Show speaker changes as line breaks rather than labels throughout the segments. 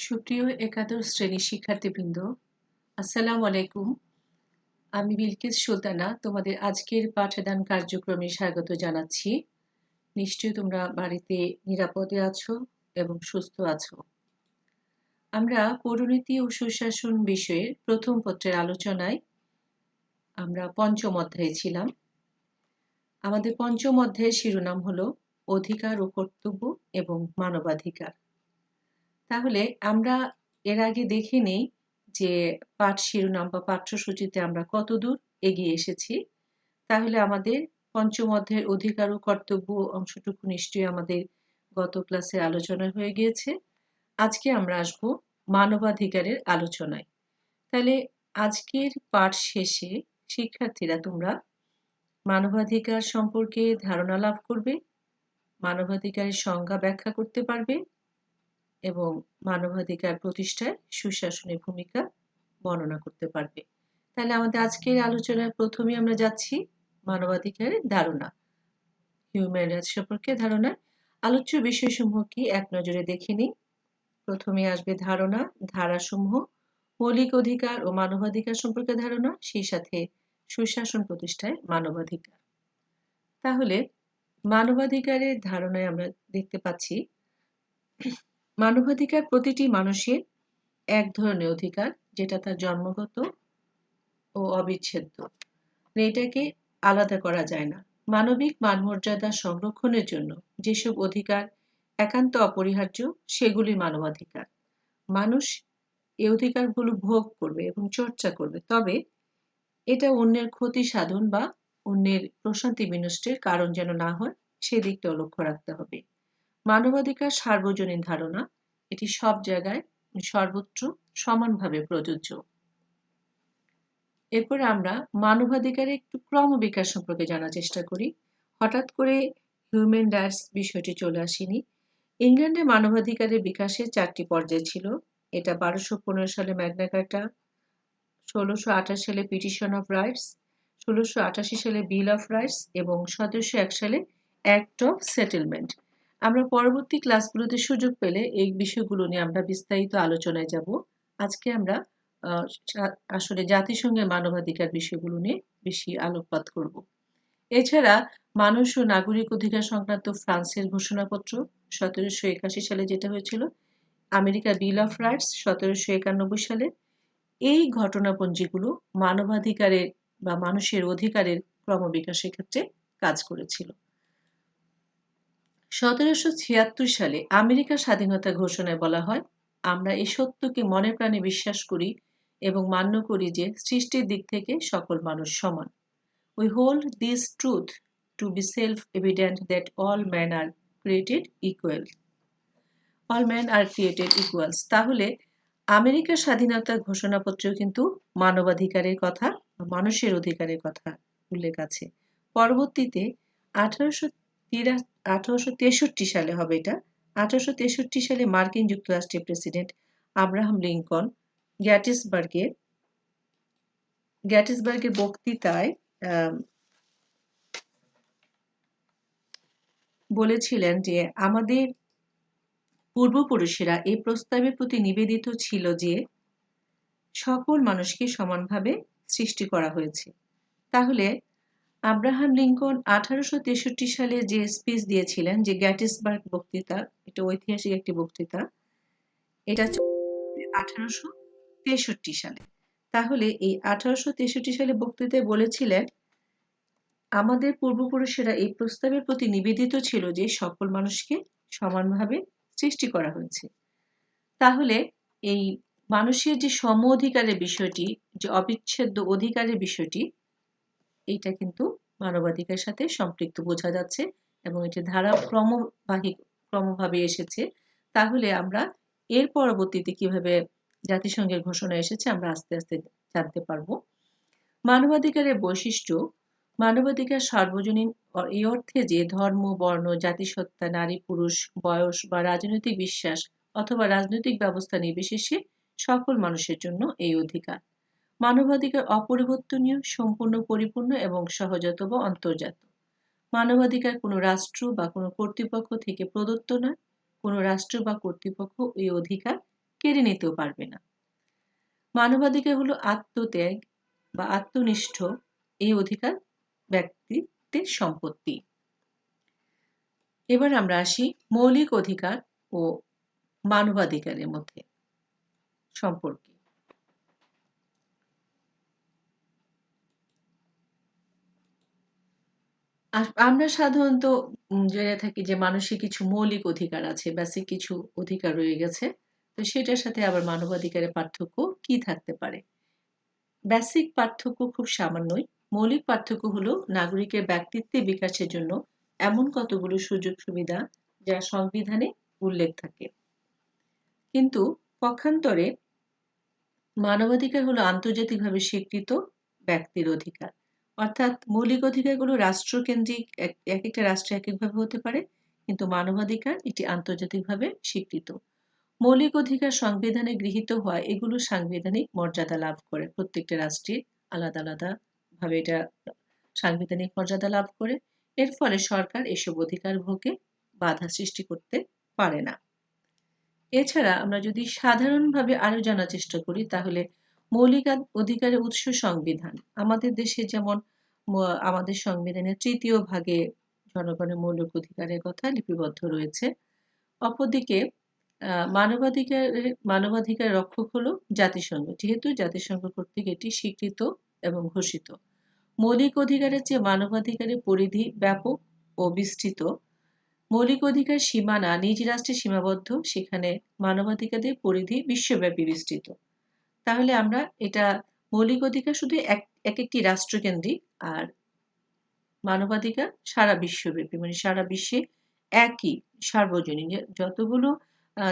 সুপ্রিয় একাদশ শ্রেণির শিক্ষার্থীবৃন্দ, আসসালামু আলাইকুম। আমি বিলকিস সুলতানা, তোমাদের আজকের পাঠদান কার্যক্রমে স্বাগত জানাচ্ছি। নিশ্চয়ই তোমরা বাড়িতে নিরাপদে আছো এবং সুস্থ আছো। আমরা পরিণতি ও সুশাসন বিষয়ের প্রথম পত্রের আলোচনায় আমরা পঞ্চম অধ্যায়ে ছিলাম। আমাদের পঞ্চম অধ্যায়ের শিরোনাম হলো অধিকার ও কর্তব্য এবং মানবাধিকার। তাহলে আমরা এর আগে দেখে নেই যে পাঠ শিরোনাম বা পাঠ্যসূচিতে আমরা কতদূর এগিয়ে এসেছি। তাহলে আমাদের পঞ্চম অধ্যায়ের অধিকার ও কর্তব্য অংশটুকু নিশ্চয়ই আমাদের গত ক্লাসে আলোচনা হয়ে গিয়েছে। আজকে আমরা আসব মানবাধিকারের আলোচনায়। তাহলে আজকের পাঠ শেষে শিক্ষার্থীরা তোমরা মানবাধিকার সম্পর্কে ধারণা লাভ করবে, মানবাধিকারের সংজ্ঞা ব্যাখ্যা করতে পারবে এবং মানবাধিকার প্রতিষ্ঠায় সুশাসনের ভূমিকা বর্ণনা করতে পারবে। তাহলে আমাদের আজকের আলোচনায় প্রথমে আমরা যাচ্ছি মানবাধিকারের ধারণা হিউম্যান রাইটস সম্পর্কে ধারণা আলোচ্য বিষয়সমূহ কি এক নজরে দেখে নিই। প্রথমে আসবে ধারণা, ধারাসমূহ, মৌলিক অধিকার ও মানবাধিকার সম্পর্কে ধারণা, সেই সাথে সুশাসন প্রতিষ্ঠায় মানবাধিকার। তাহলে মানবাধিকারের ধারণায় আমরা দেখতে পাচ্ছি মানবাধিকার প্রতিটি মানুষের এক ধরনের অধিকার, যেটা তার জন্মগত ও অবিচ্ছেদ্য। এটাকে আলাদা করা যায় না। মানবিক মানমর্যাদা সংরক্ষণের জন্য যেসব অধিকার একান্ত অপরিহার্য, সেগুলি মানবাধিকার। মানুষ এই অধিকারগুলো ভোগ করবে এবং চর্চা করবে। তবে এটা অন্যের ক্ষতি সাধন বা অন্যের প্রশান্তি বিনষ্টের কারণ যেন না হয়, সেদিকটাও লক্ষ্য রাখতে হবে। মানবাধিকার সার্বজনীন ধারণা, এটি সব জায়গায় সর্বত্র সমানভাবে প্রযোজ্য। এরপর আমরা মানবাধিকারের একটু ক্রমবিকাশ সম্পর্কে জানার চেষ্টা করি। হঠাৎ করে হিউম্যান রাইটস বিষয়টি চলে আসেনি। ইংল্যান্ডে মানবাধিকারের বিকাশের চারটি পর্যায় ছিল। এটা বারোশো পনেরো সালে ম্যাগনা কার্টা, ষোলোশো আঠাশ সালে পিটিশন অফ রাইটস, ষোলোশো আটাশি সালে বিল অফ রাইটস এবং সতেরোশো এক সালে অ্যাক্ট অফ সেটেলমেন্ট। আমরা পরবর্তী ক্লাসগুলোতে সুযোগ পেলে এই বিষয়গুলো নিয়ে আমরা বিস্তারিত আলোচনায় যাব। আজকে আমরা আসলে জাতিসংঘের মানবাধিকার বিষয়গুলো নিয়ে বেশি আলোকপাত করব। এছাড়া মানুষ ও নাগরিক অধিকার সংক্রান্ত ফ্রান্সের ঘোষণাপত্র সতেরোশো একাশি সালে যেটা হয়েছিল আমেরিকা বিল অফ রাইটস সতেরোশো একানব্বই সালে, এই ঘটনাপঞ্জিগুলো মানবাধিকারের বা মানুষের অধিকারের ক্রমবিকাশের ক্ষেত্রে কাজ করেছিল। সতেরোশো ছিয়াত্তর সালে আমেরিকা স্বাধীনতা ঘোষণায় বলা হয়, আমরা এই সত্যকে মনে প্রাণে বিশ্বাস করি এবং মান্য করি যে সৃষ্টির দিক থেকে সকল মানুষ সমান। We hold this truth to be self evident that all man are created equal all man are created equals তাহলে আমেরিকার স্বাধীনতা ঘোষণাপত্রেও কিন্তু মানবাধিকারের কথা মানুষের অধিকারের কথা উল্লেখ আছে। পরবর্তীতে আঠারোশো আঠারোশো তেষট্টি সালে হবে এটা। আঠারোশো তেষট্টি সালে মার্কিন যুক্তরাষ্ট্রের প্রেসিডেন্ট আব্রাহাম লিঙ্কন গ্যাটিসবার্গের গ্যাটিসবার্গের বক্তৃতায় বলেছিলেন যে আমাদের পূর্বপুরুষেরা এই প্রস্তাবের প্রতি নিবেদিত ছিল যে সকল মানুষকে সমানভাবে সৃষ্টি করা হয়েছে। তাহলে আব্রাহাম লিঙ্কন আঠারোশো তেষট্টি সালে যে স্পিচ দিয়েছিলেন যে গ্যাটিসবার্গ বক্তৃতা, এটা ঐতিহাসিক একটি বক্তৃতা, এটা আঠারোশো তেষট্টি সালে। তাহলে এই আঠারোশো তেষট্টি সালে বক্তৃতায় বলেছিলেন, আমাদের পূর্বপুরুষেরা এই প্রস্তাবের প্রতি নিবেদিত ছিল যে সকল মানুষকে সমানভাবে সৃষ্টি করা হয়েছে। তাহলে এই মানুষের যে সম অধিকারের বিষয়টি, যে অবিচ্ছেদ্য অধিকারের বিষয়টি এইটা কিন্তু মানবাধিকার সাথে সম্পৃক্ত, বোঝা যাচ্ছে এবং এটি ধারা ক্রমবাহী, ক্রমভাবে এসেছে। তাহলে আমরা এর পরবর্তীতে কীভাবে জাতিসংঘের ঘোষণা এসেছে আমরা আস্তে আস্তে জানতে পারব। মানবাধিকারের বৈশিষ্ট্য, মানবাধিকার সার্বজনীন এই অর্থে যে ধর্ম, বর্ণ, জাতিসত্তা, নারী, পুরুষ, বয়স বা রাজনৈতিক বিশ্বাস অথবা রাজনৈতিক ব্যবস্থা নির্বিশেষে সকল মানুষের জন্য এই অধিকার। মানবাধিকার অপরিবর্তনীয়, সম্পূর্ণ পরিপূর্ণ এবং সহজাত বা অন্তর্জাত মানবাধিকার কোনো রাষ্ট্র বা কোনো কর্তৃপক্ষ থেকে প্রদত্ত নয়, কোনো রাষ্ট্র বা কর্তৃপক্ষ এই অধিকার কেড়ে নিতেও পারবে না। মানবাধিকার হলো আত্মত্যাগ বা আত্মনিষ্ঠ, এই অধিকার ব্যক্তিত্বের সম্পত্তি। এবার আমরা আসি মৌলিক অধিকার ও মানবাধিকারের মধ্যে সম্পর্কে। আমরা সাধারণত জেনে থাকি যে মানুষের কিছু মৌলিক অধিকার আছে বেসিক কিছু অধিকার রয়ে গেছে। তো সেটার সাথে আবার মানবাধিকারের পার্থক্য কি থাকতে পারে? বেসিক পার্থক্য খুব সামান্যই। মৌলিক পার্থক্য হলো নাগরিকের ব্যক্তিত্বের বিকাশের জন্য এমন কতগুলো সুযোগ সুবিধা যা সংবিধানে উল্লেখ থাকে। কিন্তু পক্ষান্তরে মানবাধিকার হলো আন্তর্জাতিকভাবে স্বীকৃত ব্যক্তির অধিকার। অর্থাৎ মৌলিক অধিকারগুলো রাষ্ট্রকেন্দ্রিক এক একটা রাষ্ট্রে এক একভাবে হতে পারে, কিন্তু মানবাধিকার এটি আন্তর্জাতিকভাবে স্বীকৃত। মৌলিক অধিকার সংবিধানে গৃহীত হয়, এগুলো সাংবিধানিক মর্যাদা লাভ করে। প্রত্যেকটা রাষ্ট্রের আলাদা আলাদা ভাবে এটা সাংবিধানিক মর্যাদা লাভ করে। এর ফলে সরকার এসব অধিকার ভোগে বাধা সৃষ্টি করতে পারে না। এছাড়া আমরা যদি সাধারণভাবে আরও জানার চেষ্টা করি, তাহলে মৌলিক অধিকারের উৎস সংবিধান। আমাদের দেশে যেমন আমাদের সংবিধানের তৃতীয় ভাগে জনগণের মৌলিক অধিকারের কথা লিপিবদ্ধ রয়েছে। অপরদিকে মানবাধিকার মানবাধিকার রক্ষক হলো জাতিসংঘ। যেহেতু জাতিসংঘ কর্তৃক এটি স্বীকৃত এবং ঘোষিত। মৌলিক অধিকারের চেয়ে মানবাধিকারের পরিধি ব্যাপক ও বিস্তৃত। মৌলিক অধিকার সীমানা নিজ রাষ্ট্রে সীমাবদ্ধ। সেখানে মানবাধিকারের পরিধি বিশ্বব্যাপী বিস্তৃত। তাহলে আমরা এটা মৌলিক অধিকার শুধু এক এক একটি রাষ্ট্রকেন্দ্রিক আর মানবাধিকার সারা বিশ্বব্যাপী মানে সারা বিশ্বে একই সার্বজনীন। যতগুলো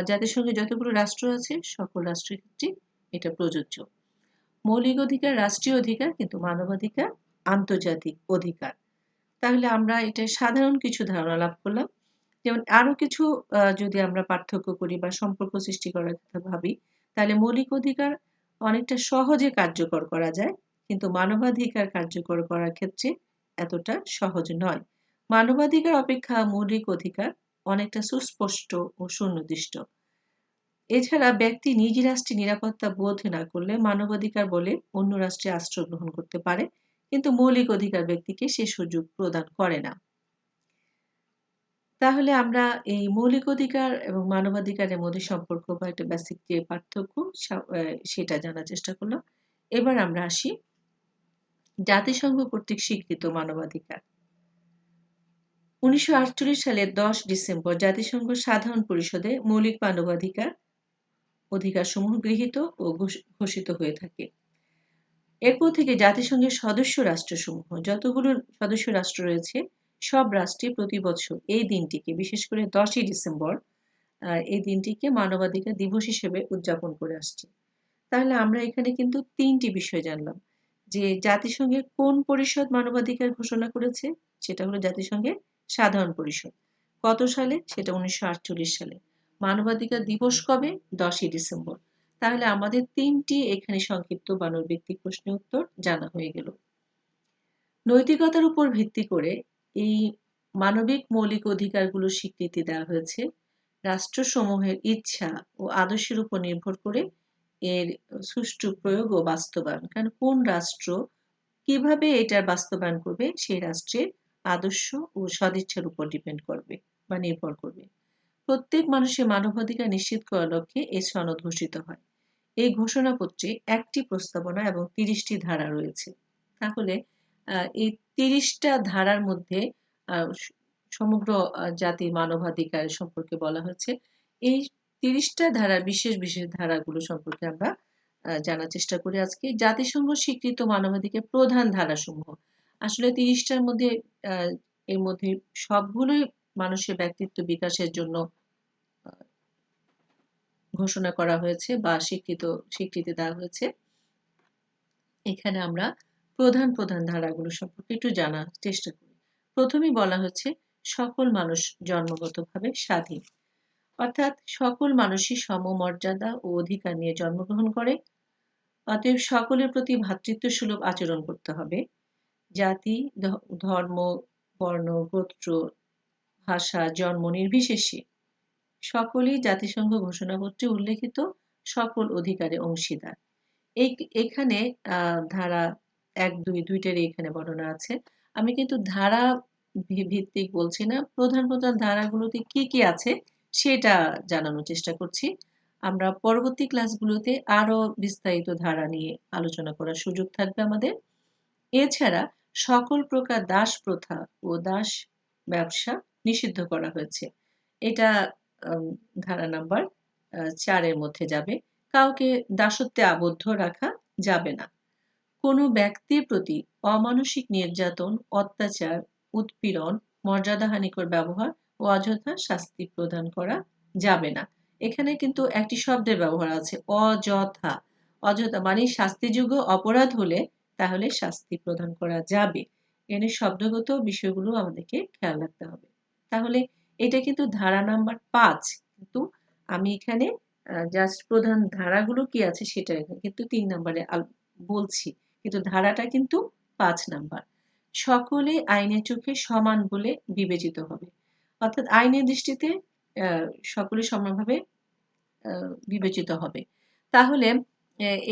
জাতিসংঘে যতগুলো রাষ্ট্র আছে, সকল রাষ্ট্রের ক্ষেত্রে এটা প্রযোজ্য। মৌলিক অধিকার, রাষ্ট্রীয় অধিকার কিন্তু মানবাধিকার, আন্তর্জাতিক অধিকার। তাহলে আমরা এটা সাধারণ কিছু ধারণা লাভ করলাম। যেমন আরও কিছু যদি আমরা পার্থক্য করি বা সম্পর্ক সৃষ্টি করার কথা ভাবি, তাহলে মৌলিক অধিকার অনেকটা সহজে কার্যকর করা যায়, কিন্তু মানবাধিকার কার্যকর করার ক্ষেত্রে এতটা সহজ নয়। মানবাধিকার অপেক্ষা মৌলিক অধিকার অনেকটা সুস্পষ্ট ও সুনির্দিষ্ট। এছাড়া ব্যক্তি নিজ রাষ্ট্রে নিরাপত্তা বোধ না করলে মানবাধিকার বলে অন্য রাষ্ট্রে আশ্রয় গ্রহণ করতে পারে, কিন্তু মৌলিক অধিকার ব্যক্তিকে সে সুযোগ প্রদান করে না। তাহলে আমরা এই মৌলিক অধিকার এবং মানবাধিকারের মধ্যে সম্পর্ক বা একটা বেসিক যে পার্থক্য সেটা জানার চেষ্টা করলাম। এবার আমরা আসি জাতিসংঘ কর্তৃক স্বীকৃত মানবাধিকার। উনিশশো আটচল্লিশ সালের দশ ডিসেম্বর জাতিসংঘ সাধারণ পরিষদে মৌলিক মানবাধিকার অধিকারসমূহ গৃহীত ও ঘোষিত হয়ে থাকে। এরপর থেকে জাতিসংঘের সদস্য রাষ্ট্রসমূহ, যতগুলো সদস্য রাষ্ট্র রয়েছে সব রাষ্ট্রে প্রতি বছর এই দিনটিকে, বিশেষ করে দশই ডিসেম্বর এই দিনটিকে মানবাধিকার দিবস হিসেবে উদযাপন করে আসছে। তাহলে আমরা এখানে কিন্তু তিনটি বিষয় জানলাম। যে জাতিসংঘের কোন পরিষদ মানবাধিকার ঘোষণা করেছে, সেটা হলো জাতিসংঘের সাধারণ পরিষদ। কত সালে? সেটা উনিশশো আটচল্লিশ সালে। মানবাধিকার দিবস কবে? দশই ডিসেম্বর। তাহলে আমাদের তিনটি এখানে সংক্ষিপ্ত বানর ব্যক্তি প্রশ্নের উত্তর জানা হয়ে গেল। নৈতিকতার উপর ভিত্তি করে এই মানবিক মৌলিক অধিকারগুলো স্বীকৃতি দেওয়া হয়েছে। রাষ্ট্রসমূহের ইচ্ছা ও আদর্শের উপর নির্ভর করে এর সুষ্ঠু প্রয়োগ ও বাস্তবায়ন। কারণ কোন রাষ্ট্র কীভাবে এটার বাস্তবায়ন করবে, সেই রাষ্ট্রের আদর্শ ও সদিচ্ছার উপর ডিপেন্ড করবে বা নির্ভর করবে। প্রত্যেক মানুষের মানবাধিকার নিশ্চিত করার লক্ষ্যে এই সনদ ঘোষিত হয়। এই ঘোষণাপত্রে একটি প্রস্তাবনা এবং তিরিশটি ধারা রয়েছে। তাহলে এই তিরিশটা ধারার মধ্যে সমগ্র জাতির মানবাধিকার সম্পর্কে বলা হয়েছে এই তিরিশটা ধারা, বিশেষ বিশেষ ধারাগুলো সম্পর্কে আমরা জানার চেষ্টা করি আজকে। জাতিসংঘ স্বীকৃত মানবাধিকার প্রধান ধারাসমূহ। আসলে তিরিশটার মধ্যে এর মধ্যে সবগুলোই মানুষের ব্যক্তিত্ব বিকাশের জন্য ঘোষণা করা হয়েছে বা স্বীকৃত, স্বীকৃতি দেওয়া হয়েছে। এখানে আমরা প্রধান প্রধান ধারাগুলো সম্পর্কে একটু জানার চেষ্টা করি। প্রথমেই বলা হচ্ছে, সকল মানুষ জন্মগতভাবে স্বাধীন। অর্থাৎ সকল মানুষই সমমর্যাদা ও অধিকার নিয়ে জন্মগ্রহণ করে। অতএব সকলের প্রতি ভ্রাতৃত্ব সুলভ আচরণ করতে হবে। জাতি ধর্ম, বর্ণ, গোত্র, ভাষা, জন্ম নির্বিশেষে সকলেই জাতিসংঘ ঘোষণাপত্রে উল্লেখিত সকল অধিকারে অংশীদার। এই এখানে ধারা এক দুই দুইটারই এখানে বর্ণনা আছে। আমি কিন্তু ধারা ভিত্তিক বলছি না। প্রধান প্রধান ধারাগুলোতে কি কি আছে সেটা জানানোর চেষ্টা করছি। আমরা পরবর্তী ক্লাসগুলোতে আরও বিস্তারিত ধারা নিয়ে আলোচনা করার সুযোগ থাকবে আমাদের। এছাড়া সকল প্রকার দাস প্রথা ও দাস ব্যবসা নিষিদ্ধ করা হয়েছে। এটা ধারা নাম্বার চারের মধ্যে যাবে। কাউকে দাসত্বে আবদ্ধ রাখা যাবে না। কোনো ব্যক্তির প্রতি অমানসিক নির্যাতন, অত্যাচার, উৎপীড়ন মর্যাদাহানিকর ব্যবহার ও অযথা শাস্তি প্রদান করা যাবে না। এখানে কিন্তু একটি শব্দের ব্যবহার আছে, অযথা। অযথা মানে শাস্তিযোগ্য অপরাধ হলে তাহলে শাস্তি প্রদান করা যাবে। এখানে শব্দগত বিষয়গুলো আমাদেরকে খেয়াল রাখতে হবে। তাহলে এটা কিন্তু ধারা নাম্বার পাঁচ, কিন্তু আমি এখানে জাস্ট প্রধান ধারাগুলো কি আছে সেটা কিন্তু তিন নম্বরে বলছি। কিন্তু ধারাটা কিন্তু পাঁচ নাম্বার। সকলে আইনের চোখে সমান বলে বিবেচিত হবে। অর্থাৎ আইনের দৃষ্টিতে সকলে সমানভাবে বিবেচিত হবে। তাহলে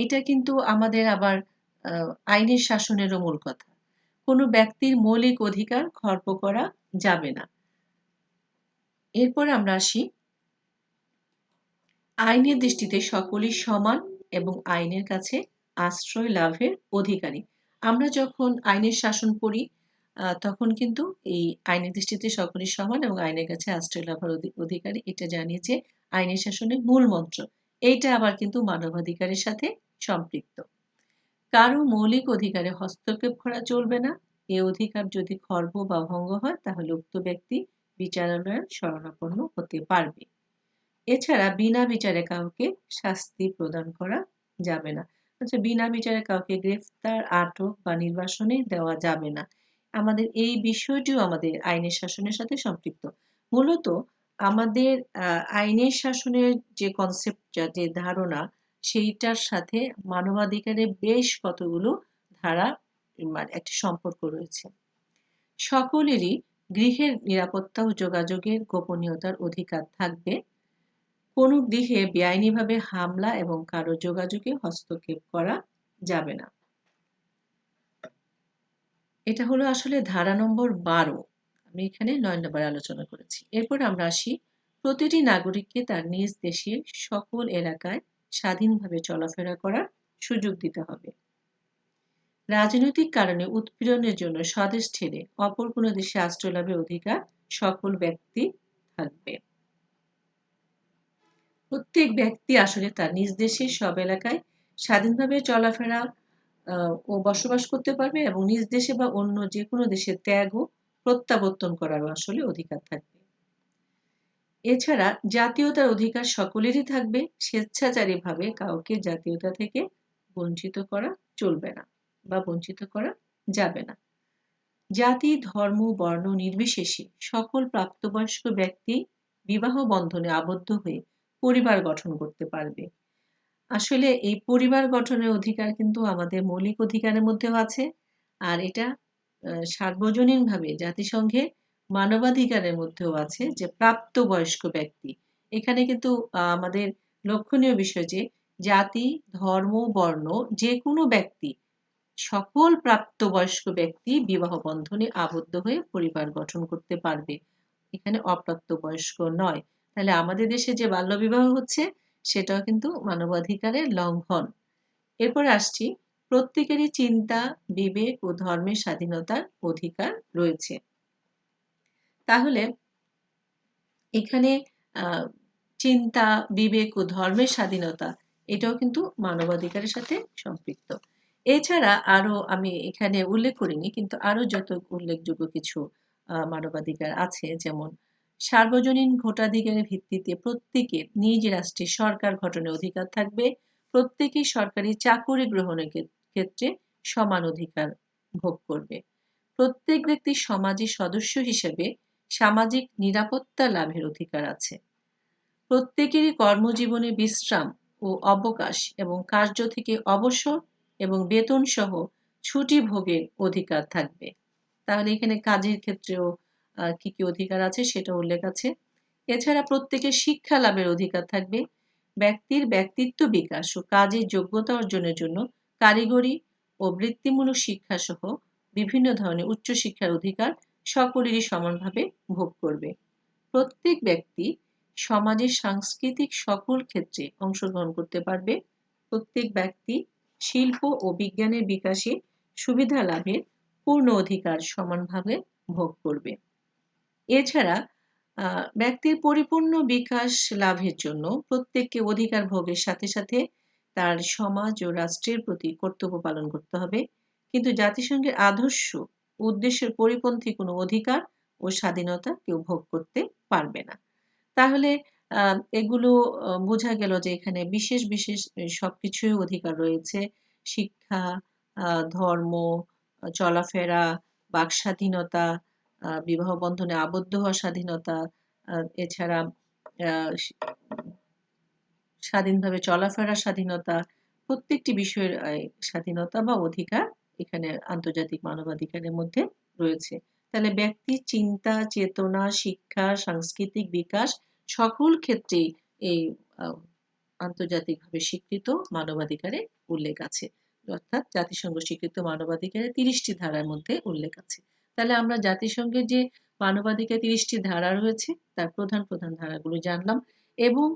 এটা কিন্তু আমাদের আবার আইনের শাসনেরও মূল কথা। কোনো ব্যক্তির মৌলিক অধিকার খর্ব করা যাবে না। এরপর আমরা আসি, আইনের দৃষ্টিতে সকলেই সমান এবং আইনের কাছে আশ্রয় লাভের অধিকারী। আমরা যখন আইনের শাসন পড়ি তখন কিন্তু এই আইনের দৃষ্টিতে সকলেই সমান এবং আইনের কাছে আশ্রয় লাভের অধিকারী। এটা জানিয়েছে আইনের শাসনের মূল মন্ত্র, এইটা আবার কিন্তু মানবাধিকারের সাথে সম্পৃক্ত। কারও মৌলিক অধিকারে হস্তক্ষেপ করা চলবে না। এ অধিকার যদি খর্ব বা ভঙ্গ হয়, তাহলে উক্ত ব্যক্তি বিচারালয়ের শরণাপন্ন হতে পারবে। এছাড়া বিনা বিচারে কাউকে শাস্তি প্রদান করা যাবে না। আচ্ছা বিনা বিচারে কাউকে গ্রেফতার, আটক বা নির্বাসনে দেওয়া যাবে না। আমাদের এই বিষয়টিও আমাদের আইনের শাসনের সাথে সম্পৃক্ত। মূলত আমাদের আইনের শাসনের যে কনসেপ্টটা যে ধারণা, সেইটার সাথে মানবাধিকারের বেশ কতগুলো ধারা মানে একটি সম্পর্ক রয়েছে। সকলেরই গৃহের নিরাপত্তা ও যোগাযোগের গোপনীয়তার অধিকার থাকবে। কোনো গৃহে বেআইনিভাবে হামলা এবং কারও যোগাযোগে হস্তক্ষেপ করা যাবে না। এটা হলো আসলে ধারা নম্বর বারো। আমি এখানে নয় নম্বর আলোচনা করেছি। এরপর আমরা আসি, প্রতিটি নাগরিককে তার নিজ দেশের সকল এলাকায় স্বাধীনভাবে চলাফেরা করার সুযোগ দিতে হবে। রাজনৈতিক কারণে উৎপীড়নের জন্য স্বদেশ ছেড়ে অপর কোনো দেশে আশ্রয় লাভের অধিকার সকল ব্যক্তি থাকবে। প্রত্যেক ব্যক্তি আসলে তার নিজ দেশে সব এলাকায় স্বাধীনভাবে চলাফেরা ও বসবাস করতে পারবে এবং নিজ দেশে বা অন্য যে কোনো দেশে ত্যাগ ও প্রত্যাবর্তন করারও আসলে অধিকার থাকবে। এছাড়া জাতীয়তার অধিকার সকলেরই থাকবে, স্বেচ্ছাচারীভাবে কাউকে জাতীয়তা থেকে বঞ্চিত করা চলবে না বা বঞ্চিত করা যাবে না। জাতি, ধর্ম, বর্ণ নির্বিশেষে সকল প্রাপ্তবয়স্ক ব্যক্তি বিবাহ বন্ধনে আবদ্ধ হয়ে পরিবার গঠন করতে পারবে। আসলে এই পরিবার গঠনের অধিকার কিন্তু আমাদের মৌলিক অধিকারের মধ্যেও আছে। আর এটা সার্বজনীনভাবে জাতিসংঘে মানবাধিকারের মধ্যেও আছে যে প্রাপ্তবয়স্ক ব্যক্তি। এখানে কিন্তু আমাদের লক্ষণীয় বিষয় যে জাতি, ধর্ম, বর্ণ যে কোনো ব্যক্তি, সকল প্রাপ্তবয়স্ক ব্যক্তি বিবাহ বন্ধনে আবদ্ধ হয়ে পরিবার গঠন করতে পারবে। এখানে অপ্রাপ্তবয়স্ক নয়। তাহলে আমাদের দেশে যে বাল্যবিবাহ হচ্ছে, সেটাও কিন্তু মানবাধিকারের লঙ্ঘন। এরপর আসছি, প্রত্যেকেরই চিন্তা, বিবেক ও ধর্মের স্বাধীনতার অধিকার রয়েছে। তাহলে এখানে চিন্তা, বিবেক ও ধর্মের স্বাধীনতা, এটাও কিন্তু মানবাধিকারের সাথে সম্পৃক্ত। এছাড়া আরও আমি এখানে উল্লেখ করিনি, কিন্তু আরও যত উল্লেখযোগ্য কিছু মানবাধিকার আছে, যেমন সার্বজনীন ভোটাধিকারের ভিত্তিতে প্রত্যেকের নিজ রাষ্ট্রে সরকার গঠনের অধিকার থাকবে। প্রত্যেকেই সরকারি চাকুরি গ্রহণের ক্ষেত্রে সমান অধিকার ভোগ করবে। প্রত্যেক ব্যক্তি সমাজের সদস্য হিসেবে সামাজিক নিরাপত্তা লাভের অধিকার আছে। প্রত্যেকেরই কর্মজীবনে বিশ্রাম ও অবকাশ এবং কার্য থেকে অবসর এবং বেতন সহ ছুটি ভোগের অধিকার থাকবে। তাহলে এখানে কাজের ক্ষেত্রেও কি কি অধিকার আছে সেটা উল্লেখ আছে। এছাড়া প্রত্যেকের শিক্ষা লাভের অধিকার থাকবে। ব্যক্তির ব্যক্তিত্ব বিকাশ ও কাজের যোগ্যতা অর্জনের জন্য কারিগরি ও বৃত্তিমূলক শিক্ষা সহ বিভিন্ন ধরনের উচ্চশিক্ষার অধিকার সকলেরই সমানভাবে ভোগ করবে। প্রত্যেক ব্যক্তি সমাজের সাংস্কৃতিক সকল ক্ষেত্রে অংশগ্রহণ করতে পারবে। প্রত্যেক ব্যক্তি শিল্প ও বিজ্ঞানের বিকাশে সুবিধা লাভের পূর্ণ অধিকার সমানভাবে ভোগ করবে। এছাড়া ব্যক্তির পরিপূর্ণ বিকাশ লাভের জন্য প্রত্যেককে অধিকার ভোগের সাথে সাথে তার সমাজ ও রাষ্ট্রের প্রতি কর্তব্য পালন করতে হবে। কিন্তু জাতিসংঘের আদর্শ উদ্দেশ্যের পরিপন্থী কোনো অধিকার ও স্বাধীনতা কেউ ভোগ করতে পারবে না। তাহলে এগুলো বোঝা গেল যে এখানে বিশেষ বিশেষ সবকিছুই অধিকার রয়েছে। শিক্ষা ধর্ম, চলাফেরা বাক স্বাধীনতা বিবাহ বন্ধনে আবদ্ধ হওয়া স্বাধীনতা এছাড়া স্বাধীনভাবে চলাফেরার স্বাধীনতা, প্রত্যেকটি বিষয়ের স্বাধীনতা বা অধিকার এখানে আন্তর্জাতিক মানবাধিকারের মধ্যে রয়েছে। তাহলে ব্যক্তি, চিন্তা, চেতনা, শিক্ষা, সাংস্কৃতিক বিকাশ সকল ক্ষেত্রেই এই আন্তর্জাতিকভাবে স্বীকৃত মানবাধিকারে উল্লেখ আছে। অর্থাৎ জাতিসংঘ স্বীকৃত মানবাধিকারের তিরিশটি ধারার মধ্যে উল্লেখ আছে। তাহলে আমরা জাতিসংঘের যে মানবাধিকার তিরিশটি ধারা রয়েছে, তার প্রধান প্রধান ধারাগুলো জানলাম এবং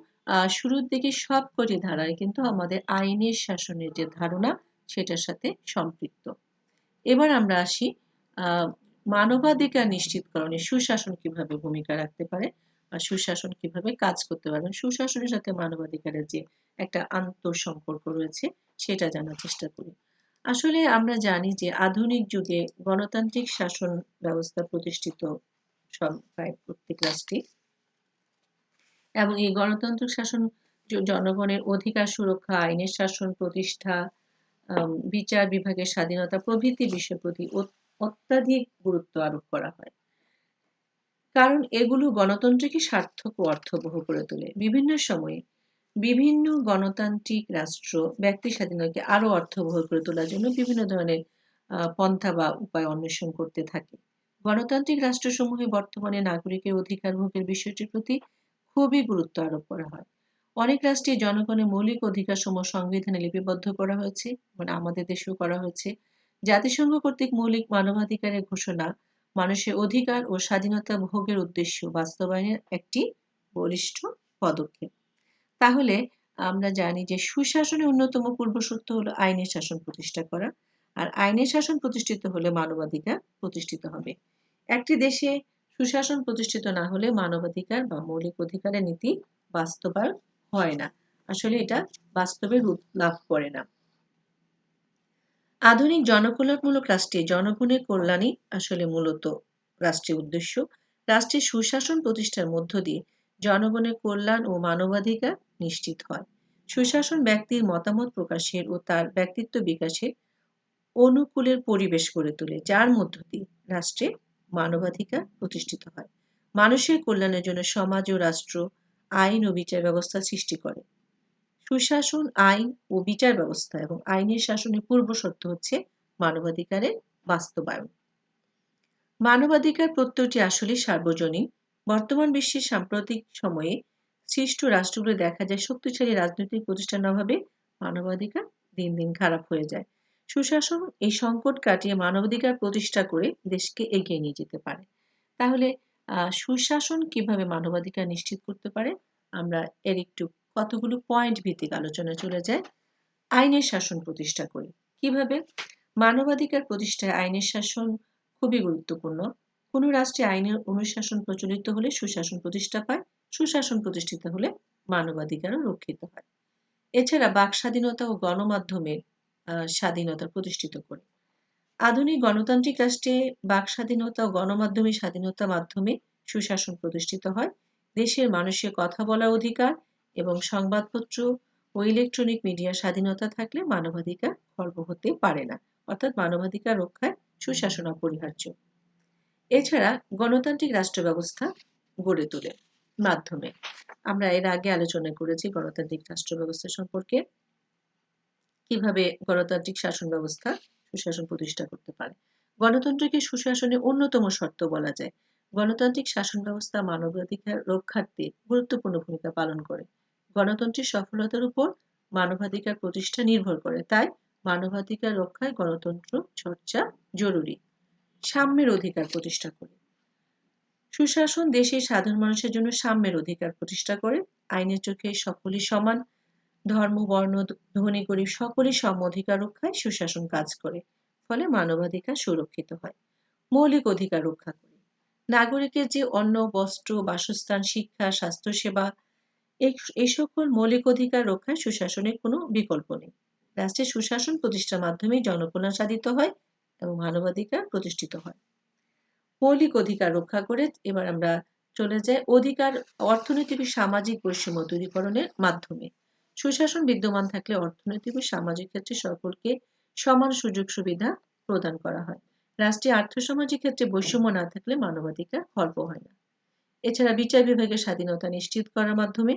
শুরুর দিকে সব কটি ধারায় কিন্তু আমাদের আইনের শাসনের যে ধারণা, সেটার সাথে সম্পৃক্ত। এবার আমরা আসি মানবাধিকার নিশ্চিতকরণে সুশাসন কীভাবে ভূমিকা রাখতে পারে বা সুশাসন কীভাবে কাজ করতে পারবেন সুশাসনের সাথে মানবাধিকারের যে একটা আন্তঃসম্পর্ক রয়েছে, সেটা জানার চেষ্টা করি। আসলে আমরা জানি যে আধুনিক যুগে গণতান্ত্রিক শাসন ব্যবস্থা প্রতিষ্ঠিত প্রত্যেক রাষ্ট্রে। এবং এই গণতান্ত্রিক শাসন জনগণের অধিকার সুরক্ষা, আইনের শাসন প্রতিষ্ঠা বিচার বিভাগের স্বাধীনতা প্রভৃতি বিষয় প্রতি অত্যাধিক গুরুত্ব আরোপ করা হয়। কারণ এগুলো গণতন্ত্রকে সার্থক ও অর্থবহ করে তোলে। বিভিন্ন সময়ে বিভিন্ন গণতান্ত্রিক রাষ্ট্র ব্যক্তি স্বাধীনতাকে আরও অর্থবহ করে তোলার জন্য বিভিন্ন ধরনের পন্থা বা উপায় অন্বেষণ করতে থাকে। গণতান্ত্রিক রাষ্ট্রসমূহে বর্তমানে নাগরিকের অধিকার ভোগের বিষয়টির প্রতি খুবই গুরুত্ব আরোপ করা হয়। অনেক রাষ্ট্রে জনগণের মৌলিক অধিকার সমূহ সংবিধানে লিপিবদ্ধ করা হয়েছে মানে আমাদের দেশেও করা হয়েছে। জাতিসংঘ কর্তৃক মৌলিক মানবাধিকারের ঘোষণা মানুষের অধিকার ও স্বাধীনতা ভোগের উদ্দেশ্য বাস্তবায়নের একটি বলিষ্ঠ পদক্ষেপ। তাহলে আমরা জানি যে সুশাসনের অন্যতম পূর্বশর্ত হলো আইনের শাসন প্রতিষ্ঠা করা, আর আইনের শাসন প্রতিষ্ঠিত হলে মানবাধিকার প্রতিষ্ঠিত হবে। একটি দেশে সুশাসন প্রতিষ্ঠিত না হলে মানবাধিকার বা মৌলিক অধিকারের নীতি বাস্তবায়ন হয় না। আসলে এটা বাস্তবে রূপ লাভ করে না। আধুনিক জনকল্যাণমূলক রাষ্ট্রে জনগণের কল্যাণই আসলে মূলত রাষ্ট্রের উদ্দেশ্য। রাষ্ট্রের সুশাসন প্রতিষ্ঠার মধ্য দিয়ে জনগণের কল্যাণ ও মানবাধিকার নিশ্চিত হয়। সুশাসন ব্যক্তির মতামত প্রকাশের ও তার ব্যক্তিত্ব বিকাশের অনুকূলের পরিবেশ গড়ে তোলে, যার মধ্য দিয়ে রাষ্ট্রে মানবাধিকার প্রতিষ্ঠিত হয়। মানুষের কল্যাণের জন্য সমাজ ও রাষ্ট্র আইন ও বিচার ব্যবস্থা সৃষ্টি করে। সুশাসন, আইন ও বিচার ব্যবস্থা এবং আইনের শাসনের পূর্ব শর্ত হচ্ছে মানবাধিকারের বাস্তবায়ন। মানবাধিকার প্রত্যয়টি আসলে সার্বজনীন। বর্তমান বিশ্বের সাম্প্রতিক সময়ে সৃষ্ট রাষ্ট্রগুলো দেখা যায় শক্তিশালী রাজনৈতিক প্রতিষ্ঠান অভাবে মানবাধিকার দিন দিন খারাপ হয়ে যায়। সুশাসন এই সংকট কাটিয়ে মানবাধিকার প্রতিষ্ঠা করে দেশকে এগিয়ে নিয়ে যেতে পারে। তাহলে সুশাসন কীভাবে মানবাধিকার নিশ্চিত করতে পারে? আমরা এর একটু কতগুলো পয়েন্ট ভিত্তিক আলোচনা চলে যায় আইনের শাসন প্রতিষ্ঠা করি। কীভাবে? মানবাধিকার প্রতিষ্ঠায় আইনের শাসন খুবই গুরুত্বপূর্ণ। কোনো রাষ্ট্রে আইনের অনুশাসন প্রচলিত হলে সুশাসন প্রতিষ্ঠা পায়। সুশাসন প্রতিষ্ঠিত হলে মানবাধিকারও রক্ষিত হয়। এছাড়া বাক স্বাধীনতা ও গণমাধ্যমের স্বাধীনতা প্রতিষ্ঠিত করে। আধুনিক গণতান্ত্রিক রাষ্ট্রে বাক স্বাধীনতা ও গণমাধ্যমের স্বাধীনতা মাধ্যমে সুশাসন প্রতিষ্ঠিত হয়। দেশের মানুষের কথা বলার অধিকার এবং সংবাদপত্র ও ইলেকট্রনিক মিডিয়ার স্বাধীনতা থাকলে মানবাধিকার খর্ব হতে পারে না। অর্থাৎ মানবাধিকার রক্ষায় সুশাসন অপরিহার্য। এছাড়া গণতান্ত্রিক রাষ্ট্র ব্যবস্থা গড়ে তোলে। মাধ্যমে। আমরা এর আগে আলোচনা করেছি গণতান্ত্রিক রাষ্ট্র ব্যবস্থা সম্পর্কে। কীভাবে গণতান্ত্রিক শাসন ব্যবস্থা সুশাসন প্রতিষ্ঠা করতে পারে? গণতন্ত্রকে সুশাসনের অন্যতম শর্ত বলা যায়। গণতান্ত্রিক শাসন ব্যবস্থা মানবাধিকার রক্ষার্থে গুরুত্বপূর্ণ ভূমিকা পালন করে। গণতন্ত্রের সফলতার উপর মানবাধিকার প্রতিষ্ঠা নির্ভর করে। তাই মানবাধিকার রক্ষায় গণতন্ত্র চর্চা জরুরি। সাম্যের অধিকার প্রতিষ্ঠা করে। সুশাসন দেশের সাধারণ মানুষের জন্য সাম্যের অধিকার প্রতিষ্ঠা করে। আইনের চোখে সকলেই সমান। ধর্ম, বর্ণ ধনী, গরিব সকলেই সম অধিকার রক্ষায় সুশাসন কাজ করে, ফলে মানবাধিকার সুরক্ষিত হয়। মৌলিক অধিকার রক্ষা করে। নাগরিকের যে অন্ন, বস্ত্র, বাসস্থান, শিক্ষা, স্বাস্থ্যসেবা এই সকল মৌলিক অধিকার রক্ষায় সুশাসনের কোনো বিকল্প নেই। রাষ্ট্রের সুশাসন প্রতিষ্ঠার মাধ্যমে জনকল্যাণ সাধিত হয় এবং মানবাধিকার প্রতিষ্ঠিত হয়। মৌলিক অধিকার রক্ষা করে এবার আমরা চলে যাই অধিকার অর্থনৈতিক সামাজিক বৈষম্য দূরীকরণের মাধ্যমে। সুশাসন বিদ্যমান থাকলে অর্থনৈতিক ও সামাজিক ক্ষেত্রে সকলকে সমান সুযোগ সুবিধা প্রদান করা হয়। রাষ্ট্রীয় আর্থসামাজিক ক্ষেত্রে বৈষম্য না থাকলে মানবাধিকার খর্ব হয় না। এছাড়া বিচার বিভাগের স্বাধীনতা নিশ্চিত করার মাধ্যমে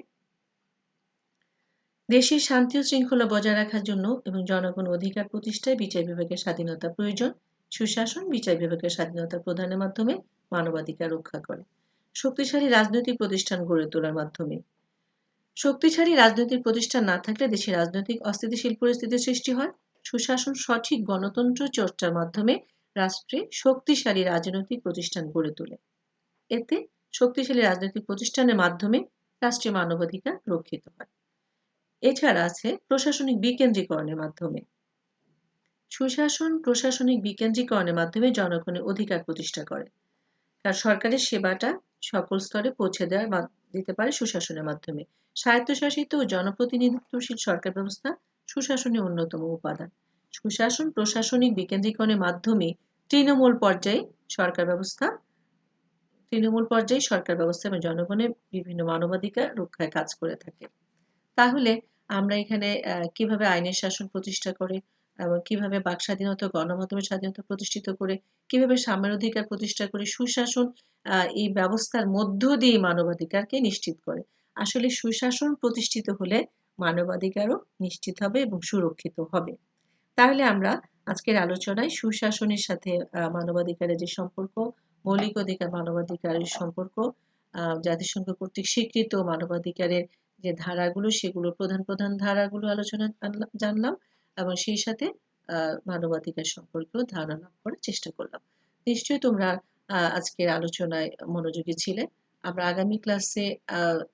দেশের শান্তি ও শৃঙ্খলা বজায় রাখার জন্য এবং জনগণ অধিকার প্রতিষ্ঠায় বিচার বিভাগের স্বাধীনতা প্রয়োজন। সুশাসন, বিচার বিভাগের স্বাধীনতা প্রদানের মাধ্যমে মানবাধিকার রক্ষা করে। শক্তিশালী রাজনৈতিক প্রতিষ্ঠান গড়ে তোলার মাধ্যমে। শক্তিশালী রাজনৈতিক প্রতিষ্ঠান না থাকলে দেশে রাজনৈতিক অস্থিতিশীল পরিস্থিতির সৃষ্টি হয়। সুশাসন সঠিক গণতন্ত্র চর্চার মাধ্যমে রাষ্ট্রে শক্তিশালী রাজনৈতিক প্রতিষ্ঠান গড়ে তোলে। এতে শক্তিশালী রাজনৈতিক প্রতিষ্ঠানের মাধ্যমে রাষ্ট্রীয় মানবাধিকার রক্ষিত হয়। এছাড়া আছে প্রশাসনিক বিকেন্দ্রীকরণের মাধ্যমে। সুশাসন, প্রশাসনিক বিকেন্দ্রীকরণের মাধ্যমে জনগণের অধিকার প্রতিষ্ঠা করে। তার সরকারের সেবাটা সকল স্তরে পৌঁছে দেওয়ার দিতে পারে সুশাসনের মাধ্যমে। স্বায়ত্তশাসিত ও জনপ্রতিনিধিত্বশীল সরকার ব্যবস্থা সুশাসনের অন্যতম উপাদান। সুশাসন, প্রশাসনিক বিকেন্দ্রীকরণের মাধ্যমে তৃণমূল পর্যায়ে সরকার ব্যবস্থা, তৃণমূল পর্যায়ে সরকার ব্যবস্থা এবং জনগণের বিভিন্ন মানবাধিকার রক্ষায় কাজ করে থাকে। তাহলে আমরা এখানে কীভাবে আইনের শাসন প্রতিষ্ঠা করে এবং কীভাবে বাক স্বাধীনতা গণমাধ্যমের স্বাধীনতা প্রতিষ্ঠিত করে, কীভাবে সাম্যের অধিকার প্রতিষ্ঠা করে, সুশাসন এই ব্যবস্থার মধ্য দিয়ে মানবাধিকারকে নিশ্চিত করে। আসলে সুশাসন প্রতিষ্ঠিত হলে মানবাধিকারও নিশ্চিত হবে এবং সুরক্ষিত হবে। তাহলে আমরা আজকের আলোচনায় সুশাসনের সাথে মানবাধিকারের যে সম্পর্ক, মৌলিক অধিকার, মানবাধিকারের সম্পর্ক জাতিসংঘ কর্তৃক স্বীকৃত মানবাধিকারের যে ধারাগুলো সেগুলো প্রধান প্রধান ধারাগুলো আলোচনা জানলাম। এবং সেই সাথে মানবাধিকার সম্পর্কেও ধারণা লাভ করার চেষ্টা করলাম। নিশ্চয়ই তোমরা আজকের আলোচনায় মনোযোগী ছিলে। আমরা আগামী ক্লাসে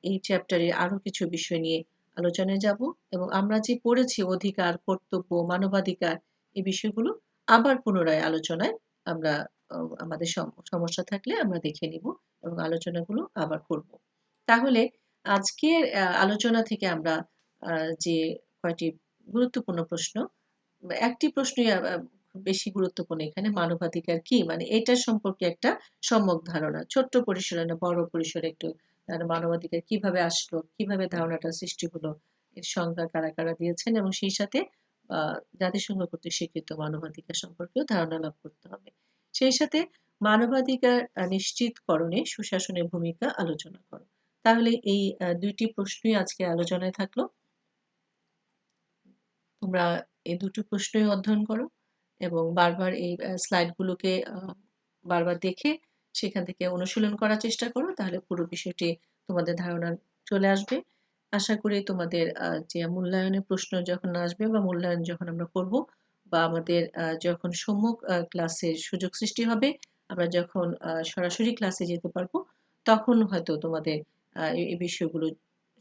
এই চ্যাপ্টারে আরও কিছু বিষয় নিয়ে আলোচনায় যাব এবং আমরা যে পড়েছি অধিকার, কর্তব্য, মানবাধিকার, এই বিষয়গুলো আবার পুনরায় আলোচনায় আমরা আমাদের সমস্যা থাকলে আমরা দেখে নিব এবং আলোচনাগুলো আবার করব। তাহলে আজকের আলোচনা থেকে আমরা যে কয়টি গুরুত্বপূর্ণ প্রশ্ন। একটি প্রশ্নই বেশি গুরুত্বপূর্ণ এখানে, মানবাধিকার কি? মানে এটার সম্পর্কে একটা সম্যক ধারণা। ছোট্ট পরিসরে না, বড় পরিসরে একটু মানবাধিকার কীভাবে আসলো, কীভাবে ধারণাটা সৃষ্টি হলো, এর সংজ্ঞা কারা কারা দিয়েছেন এবং সেই সাথে জাতিসংঘ কর্তৃক স্বীকৃত মানবাধিকার সম্পর্কেও ধারণা লাভ করতে হবে। সেই সাথে মানবাধিকার নিশ্চিতকরণে সুশাসনের ভূমিকা আলোচনা করো। তাহলে এই দুইটি প্রশ্নই আজকে আলোচনায় থাকল। তোমরা এই দুটো প্রশ্নই অধ্যয়ন করো এবং বারবার এই স্লাইডগুলোকে বারবার দেখে সেখান থেকে অনুশীলন করার চেষ্টা করো, তাহলে পুরো বিষয়টি তোমাদের ধারণা চলে আসবে। আশা করি তোমাদের যে মূল্যায়নের প্রশ্ন যখন আসবে বা মূল্যায়ন যখন আমরা করব বা আমাদের যখন সম্মুখ ক্লাসের সুযোগ সৃষ্টি হবে, আমরা যখন সরাসরি ক্লাসে যেতে পারব, তখন হয়তো তোমাদের এই বিষয়গুলো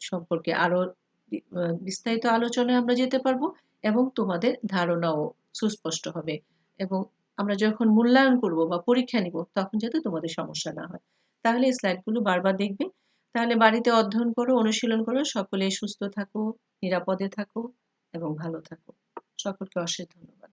সম্পর্কে আরও বিস্তারিত আলোচনায় আমরা যেতে পারব। এবং তোমাদের ধারণাও সুস্পষ্ট হবে। এবং আমরা যখন মূল্যায়ন করব বা পরীক্ষা নিব, তখন যাতে তোমাদের সমস্যা না হয়। তাহলে এই স্লাইডগুলো বারবার দেখবে। তাহলে বাড়িতে অধ্যয়ন করো, অনুশীলন করো, সকলে সুস্থ থাকো, নিরাপদে থাকো এবং ভালো থাকো। সকলকে অশেষ ধন্যবাদ।